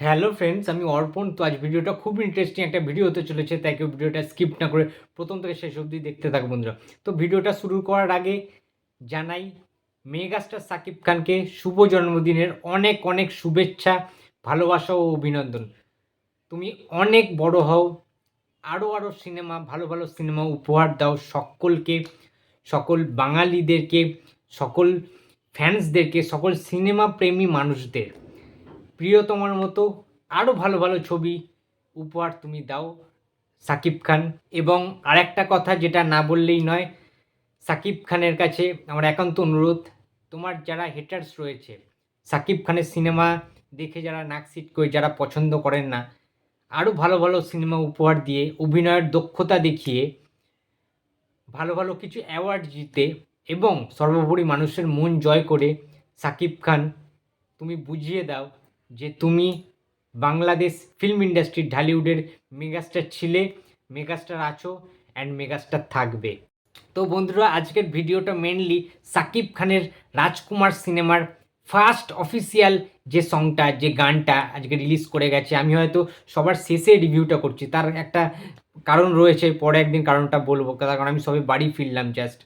Hello friends, আমি অর্পণ। তো আজ ভিডিওটা খুব ইন্টারেস্টিং একটা ভিডিও হতে চলেছে, তাই কেউ ভিডিওটা স্কিপ না করে প্রথম থেকে শেষ অবধি দেখতে থাকো বন্ধুরা। তো ভিডিওটা শুরু করার আগে জানাই, মেগাস্টার সাকিব খানকে শুভ জন্মদিনের অনেক অনেক শুভেচ্ছা, ভালোবাসা ও অভিনন্দন। তুমি অনেক বড় হও আরও আরও সিনেমা, ভালো ভালো সিনেমা উপহার দাও সকলকে, সকল বাঙালিদেরকে, সকল ফ্যান্সদেরকে সকল সিনেমা প্রেমী মানুষদের। প্রিয়তমার মতো আরও ভালো ভালো ছবি উপহার তুমি দাও, সাকিব খান। এবং আরেকটা কথা যেটা না বললেই নয়, সাকিব খানের কাছে আমার একান্ত অনুরোধ, তোমার যারা হেটার্স রয়েছে, সাকিব খানের সিনেমা দেখে যারা নাক সিট করে যারা পছন্দ করেন না আরও ভালো ভালো সিনেমা উপহার দিয়ে, অভিনয়ের দক্ষতা দেখিয়ে, ভালো ভালো কিছু অ্যাওয়ার্ড জিতে এবং সর্বোপরি মানুষের মন জয় করে সাকিব খান, তুমি বুঝিয়ে দাও যে তুমি বাংলাদেশ ফিল্ম ইন্ডাস্ট্রির ঢালিউডের মেগাস্টার ছিলে মেগাস্টার আছো অ্যান্ড মেগাস্টার থাকবে। তো বন্ধুরা, আজকের ভিডিওটা মেনলি সাকিব খানের রাজকুমার সিনেমার ফার্স্ট অফিসিয়াল যে সংটা যে গানটা আজকে রিলিজ করে গেছে, আমি হয়তো সবার শেষে রিভিউটা করছি। তার একটা কারণ রয়েছে, পরে একদিন কারণটা বলব তার কারণ আমি সবে বাড়ি ফিরলাম জাস্ট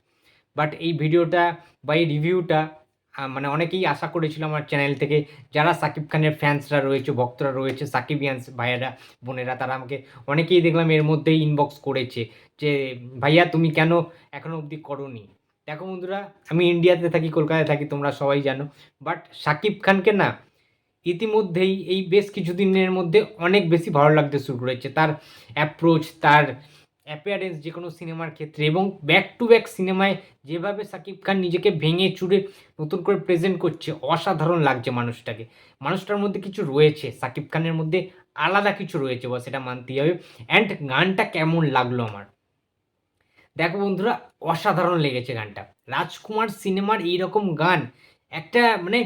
বাট এই ভিডিওটা বা এই রিভিউটা মানে অনেকেই আশা করেছিল আমার চ্যানেল থেকে, যারা সাকিব খানের ফ্যান্সরা রয়েছে, ভক্তরা রয়েছে সাকিব সাকিবিয়ান্স ভাইয়েরা, বোনেরা, তারা আমাকে অনেকেই দেখলাম এর মধ্যেই ইনবক্স করেছে যে, ভাইয়া, তুমি কেন এখনও অবধি করনি? দেখো বন্ধুরা, আমি ইন্ডিয়াতে থাকি, কলকাতায় থাকি, তোমরা সবাই জানো বাট সাকিব খানকে না, ইতিমধ্যেই এই বেশ কিছুদিনের মধ্যে অনেক বেশি ভালো লাগতে শুরু করেছে। তার অ্যাপ্রোচ তার অ্যাপিয়ারেন্স যে কোনো সিনেমার ক্ষেত্রে এবং ব্যাক টু ব্যাক সিনেমায় যেভাবে সাকিব খান নিজেকে ভেঙে চুরে নতুন করে প্রেজেন্ট করছে, অসাধারণ লাগছে মানুষটাকে। মানুষটার মধ্যে কিছু রয়েছে, সাকিব খানের মধ্যে আলাদা কিছু রয়েছে বা সেটা মানতেই হবে। অ্যান্ড গানটা কেমন লাগল আমার? দেখো বন্ধুরা, অসাধারণ লেগেছে গানটা। রাজকুমার সিনেমার এইরকম গান, একটা মানে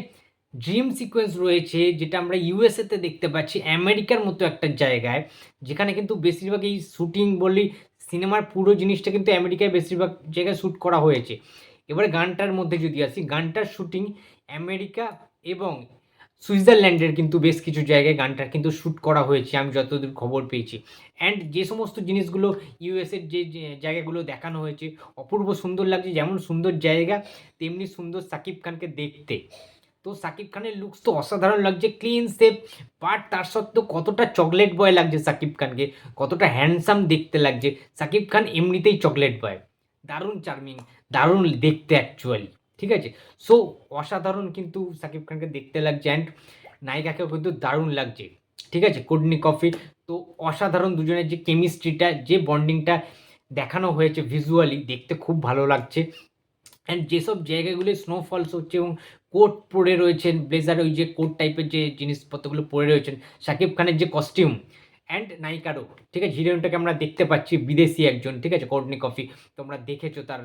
ড্রিম সিকোয়েন্স রয়েছে, যেটা আমরা ইউএসএতে দেখতে পাচ্ছি আমেরিকার মতো একটা জায়গায়, যেখানে কিন্তু বেশিরভাগ এই শুটিং বলি সিনেমার পুরো জিনিসটা কিন্তু আমেরিকায় বেশিরভাগ জায়গায় শ্যুট করা হয়েছে। এবারে গানটার মধ্যে যদি আসি, গানটার শ্যুটিং আমেরিকা এবং সুইজারল্যান্ডের কিন্তু বেশ কিছু জায়গায় গানটার কিন্তু শ্যুট করা হয়েছে, আমি যতদূর খবর পেয়েছি। অ্যান্ড যে সমস্ত জিনিসগুলো ইউএসের যে জায়গাগুলো দেখানো হয়েছে, অপূর্ব সুন্দর লাগছে। যেমন সুন্দর জায়গা, তেমনি সুন্দর সাকিব খানকে দেখতে। তো সাকিব খানের লুকস তো অসাধারণ লাগছে ক্লিন সেপ বাট তার সত্ত্বেও কতটা চকলেট বয় লাগছে সাকিব খানকে, কতটা হ্যান্ডসাম দেখতে লাগছে। সাকিব খান এমনিতেই চকলেট বয় দারুণ চার্মিং দারুণ দেখতে অ্যাকচুয়ালি ঠিক আছে? সো অসাধারণ কিন্তু সাকিব খানকে দেখতে লাগছে অ্যান্ড নায়িকাকেও কিন্তু দারুণ লাগছে, ঠিক আছে? কোডনি কফি তো অসাধারণ দুজনের যে কেমিস্ট্রিটা যে বন্ডিংটা দেখানো হয়েছে ভিজুয়ালি দেখতে খুব ভালো লাগছে। অ্যান্ড যেসব জায়গাগুলি স্নোফলস হচ্ছে এবং কোট পরে রয়েছেন ব্লেজার ওই যে কোট টাইপের যে জিনিসপত্রগুলো পরে রয়েছেন শাকিব খানের যে কস্টিউম অ্যান্ড নায়িকারও ঠিক আছে? হিরোইনটাকে আমরা দেখতে পাচ্ছি, বিদেশি একজন, ঠিক আছে? কোর্টনি কফি তোমরা দেখেছ তার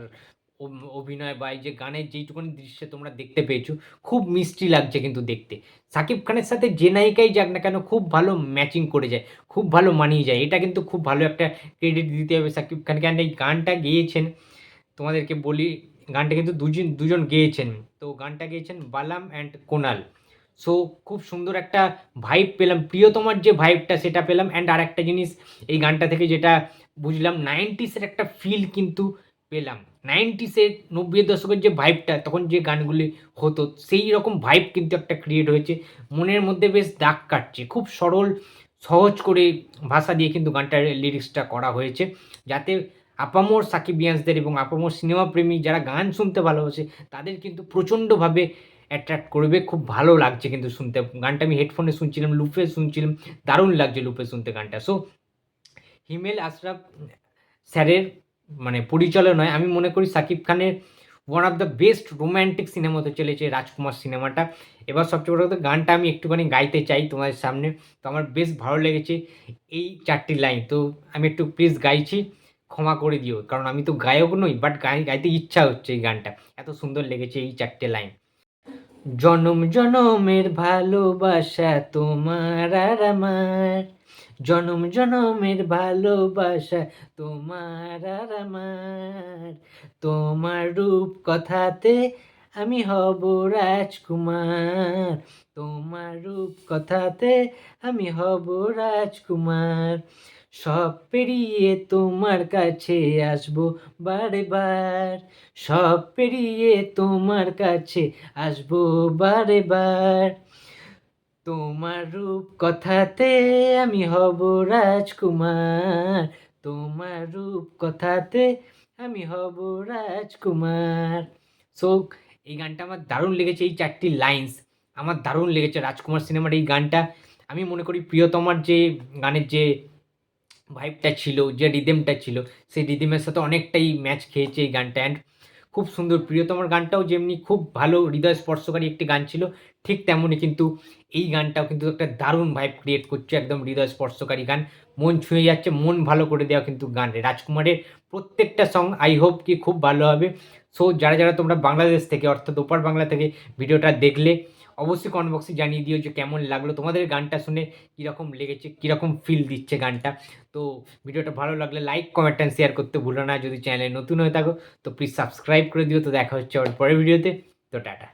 অভিনয় বা এই যে গানের যেইটুকুনি দৃশ্যে তোমরা দেখতে পেয়েছ, খুব মিষ্টি লাগছে কিন্তু দেখতে। সাকিব খানের সাথে যে নায়িকাই যাক না কেন, খুব ভালো ম্যাচিং করে যায়, খুব ভালো মানিয়ে যায়। এটা কিন্তু খুব ভালো একটা ক্রেডিট দিতে হবে সাকিব খানকে। অ্যান্ড এই গানটা গেয়েছেন, তোমাদেরকে বলি গানটা কিন্তু দুজন দুজন গেয়েছেন। তো গানটা গেয়েছেন বালাম অ্যান্ড কোনাল। সো খুব সুন্দর একটা ভাইব পেলাম। প্রিয়তমার যে ভাইবটা সেটা পেলাম। অ্যান্ড আর একটা জিনিস, এই গানটা থেকে যেটা বুঝলাম, নাইনটিসের একটা ফিল কিন্তু পেলাম। নাইনটিসের নব্বই দশকের যে ভাইবটা তখন যে গানগুলি হতো, সেই রকম ভাইব কিন্তু একটা ক্রিয়েট হয়েছে। মনের মধ্যে বেশ দাগ কাটছে। খুব সরল, সহজ করে ভাষা দিয়ে কিন্তু গানটার লিরিক্সটা করা হয়েছে। যাতে আপামোর সাকিবিয়ান্সদের এবং আপামোর সিনেমা প্রেমী যারা গান শুনতে ভালোবাসে, তাদের কিন্তু প্রচণ্ডভাবে অ্যাট্রাক্ট করবে। খুব ভালো লাগছে কিন্তু শুনতে। গানটা আমি হেডফোনে শুনছিলাম, লুপে শুনছিলাম, দারুণ লাগছে লুপে শুনতে গানটা। সো হিমেল আশরাফ স্যারের মানে পরিচালনায় আমি মনে করি সাকিব খানের one of the best romantic cinema হতে চলেছে রাজকুমার সিনেমাটা। এবার সবচেয়ে বড় কথা, গানটা আমি একটুখানি গাইতে চাই তোমাদের সামনে। তো আমার বেশ ভালো লেগেছে এই চারটি লাইন। তো আমি একটু প্লিজ গাইছি। ক্ষমা করে দিও, কারণ আমি তো গায়ক নই বাট গাই গাইতে ইচ্ছা হচ্ছে এই গানটা। এত সুন্দর লেগেছে এই চারটে লাইন জনম, জনমের ভালোবাসা তোমার আর আমার। জনম, জনমের ভালোবাসা তোমার আর আমার। তোমার রূপ কথাতে আমি হব রাজকুমার। তোমার রূপ কথাতে আমি হব রাজকুমার। সব পেরিয়ে তোমার কাছে আসব বারে বার সব পেরিয়ে তোমার কাছে আসব বারে বার তোমার রূপ কথাতে আমি হব রাজকুমার। তোমার রূপ কথাতে আমি হব রাজকুমার। সো এই গানটা আমার দারুণ লেগেছে, এই চারটি লাইন্স আমার দারুণ লেগেছে রাজকুমার সিনেমার এই গানটা। আমি মনে করি প্রিয়তমার যে গানের যে ভাইবটা ছিল, যে রিদেমটা ছিল, সেই রিদেমের সাথে অনেকটাই ম্যাচ খেয়েছে এই গানটা। অ্যান্ড খুব সুন্দর, প্রিয়তমার গানটাও যেমনি খুব ভালো, হৃদয় স্পর্শকারী একটি গান ছিল, ঠিক তেমনই কিন্তু এই গানটাও কিন্তু একটা দারুণ ভাইব ক্রিয়েট করছে, একদম হৃদয় স্পর্শকারী গান। মন ছুঁয়ে যাচ্ছে, মন ভালো করে দেওয়া কিন্তু গান। রাজকুমারের প্রত্যেকটা সং আই হোপ কি খুব ভালো হবে। সো যারা যারা তোমরা বাংলাদেশ থেকে, অর্থাৎ ওপার বাংলা থেকে ভিডিওটা দেখলে অবশ্যই কমেন্ট বক্সে জানিয়ে দিও যে কেমন লাগল। তোমাদের গানটা শুনে কীরকম লেগেছে, কীরকম ফিল দিচ্ছে গানটা। তো ভিডিওটা ভালো লাগলে লাইক কমেন্ট অ্যান্ড শেয়ার করতে ভুলো না। যদি চ্যানেলে নতুন হয়ে থাকো, তো প্লিজ সাবস্ক্রাইব করে দিও। তো দেখা হচ্ছে আবার পরের ভিডিওতে তো টাটা।